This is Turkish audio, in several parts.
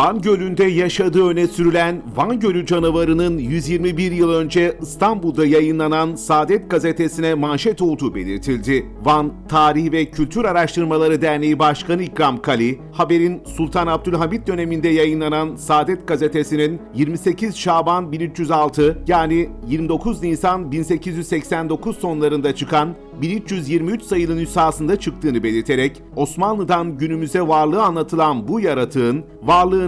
Van Gölü'nde yaşadığı öne sürülen Van Gölü canavarının 121 yıl önce İstanbul'da yayınlanan Saadet gazetesine manşet olduğu belirtildi. Van Tarihi ve Kültür Araştırmaları Derneği Başkanı İkram Kali, haberin Sultan Abdülhamit döneminde yayınlanan Saadet gazetesinin 28 Şaban 1306 yani 29 Nisan 1889 sonlarında çıkan 1323 sayılı nüshasında çıktığını belirterek Osmanlı'dan günümüze varlığı anlatılan bu yaratığın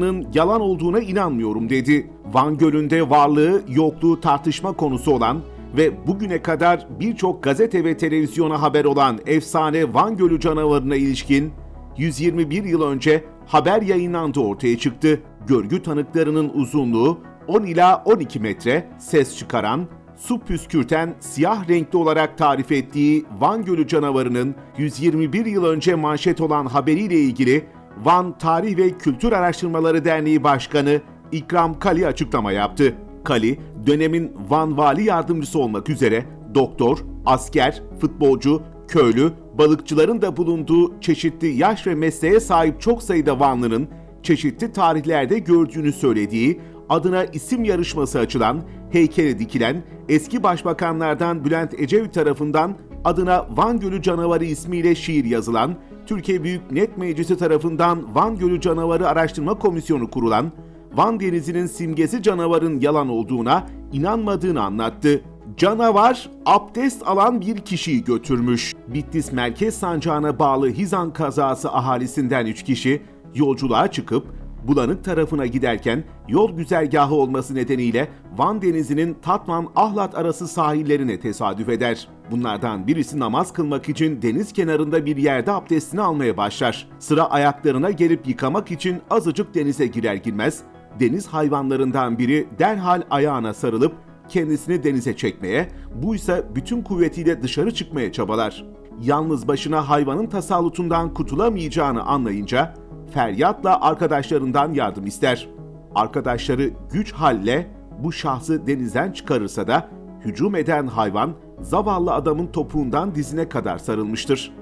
varlığının yalan olduğuna inanmıyorum dedi. Van Gölü'nde varlığı yokluğu tartışma konusu olan ve bugüne kadar birçok gazete ve televizyona haber olan efsane Van Gölü canavarına ilişkin 121 yıl önce haber yayınlandı ortaya çıktı. Görgü tanıklarının uzunluğu 10 ila 12 metre, ses çıkaran, su püskürten siyah renkli olarak tarif ettiği Van Gölü canavarının 121 yıl önce manşet olan haberiyle ilgili Van Tarih ve Kültür Araştırmaları Derneği Başkanı İkram Kali açıklama yaptı. Kali, dönemin Van Vali Yardımcısı olmak üzere doktor, asker, futbolcu, köylü, balıkçıların da bulunduğu çeşitli yaş ve mesleğe sahip çok sayıda Vanlı'nın çeşitli tarihlerde gördüğünü söylediği, adına isim yarışması açılan, heykeli dikilen, eski başbakanlardan Bülent Ecevit tarafından adına Van Gölü Canavarı ismiyle şiir yazılan, Türkiye Büyük Millet Meclisi tarafından Van Gölü Canavarı Araştırma Komisyonu kurulan, Van Denizi'nin simgesi canavarın yalan olduğuna inanmadığını anlattı. Canavar abdest alan bir kişiyi götürmüş. Bitlis Merkez Sancağı'na bağlı Hizan kazası ahalisinden 3 kişi yolculuğa çıkıp Bulanık tarafına giderken yol güzergahı olması nedeniyle Van Denizi'nin Tatvan-Ahlat arası sahillerine tesadüf eder. Bunlardan birisi namaz kılmak için deniz kenarında bir yerde abdestini almaya başlar. Sıra ayaklarına gelip yıkamak için azıcık denize girer girmez, deniz hayvanlarından biri derhal ayağına sarılıp kendisini denize çekmeye, bu ise bütün kuvvetiyle dışarı çıkmaya çabalar. Yalnız başına hayvanın tasallutundan kurtulamayacağını anlayınca feryatla arkadaşlarından yardım ister. Arkadaşları güç halle bu şahsı denizden çıkarırsa da hücum eden hayvan zavallı adamın topuğundan dizine kadar sarılmıştır.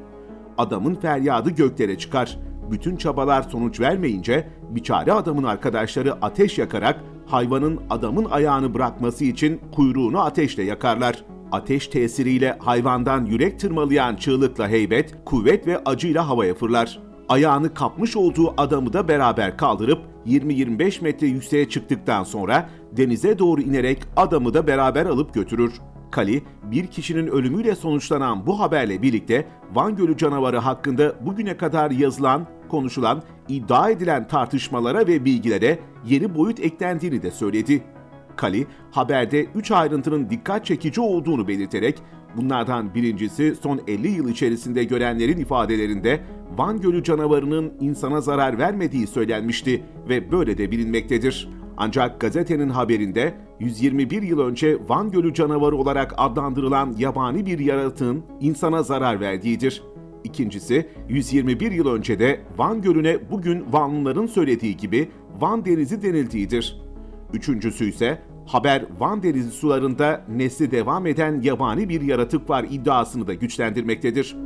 Adamın feryadı göklere çıkar. Bütün çabalar sonuç vermeyince biçare adamın arkadaşları ateş yakarak hayvanın adamın ayağını bırakması için kuyruğunu ateşle yakarlar. Ateş tesiriyle hayvandan yürek tırmalayan çığlıkla heybet, kuvvet ve acıyla havaya fırlar. Ayağını kapmış olduğu adamı da beraber kaldırıp 20-25 metre yükseğe çıktıktan sonra denize doğru inerek adamı da beraber alıp götürür. Kali, bir kişinin ölümüyle sonuçlanan bu haberle birlikte Van Gölü canavarı hakkında bugüne kadar yazılan, konuşulan, iddia edilen tartışmalara ve bilgilere yeni boyut eklendiğini de söyledi. Kali, haberde 3 ayrıntının dikkat çekici olduğunu belirterek, bunlardan birincisi son 50 yıl içerisinde görenlerin ifadelerinde Van Gölü canavarının insana zarar vermediği söylenmişti ve böyle de bilinmektedir. Ancak gazetenin haberinde 121 yıl önce Van Gölü canavarı olarak adlandırılan yabani bir yaratığın insana zarar verdiğidir. İkincisi, 121 yıl önce de Van Gölü'ne bugün Vanlıların söylediği gibi Van Denizi denildiğidir. Üçüncüsü ise haber Van Denizi sularında nesli devam eden yabani bir yaratık var iddiasını da güçlendirmektedir.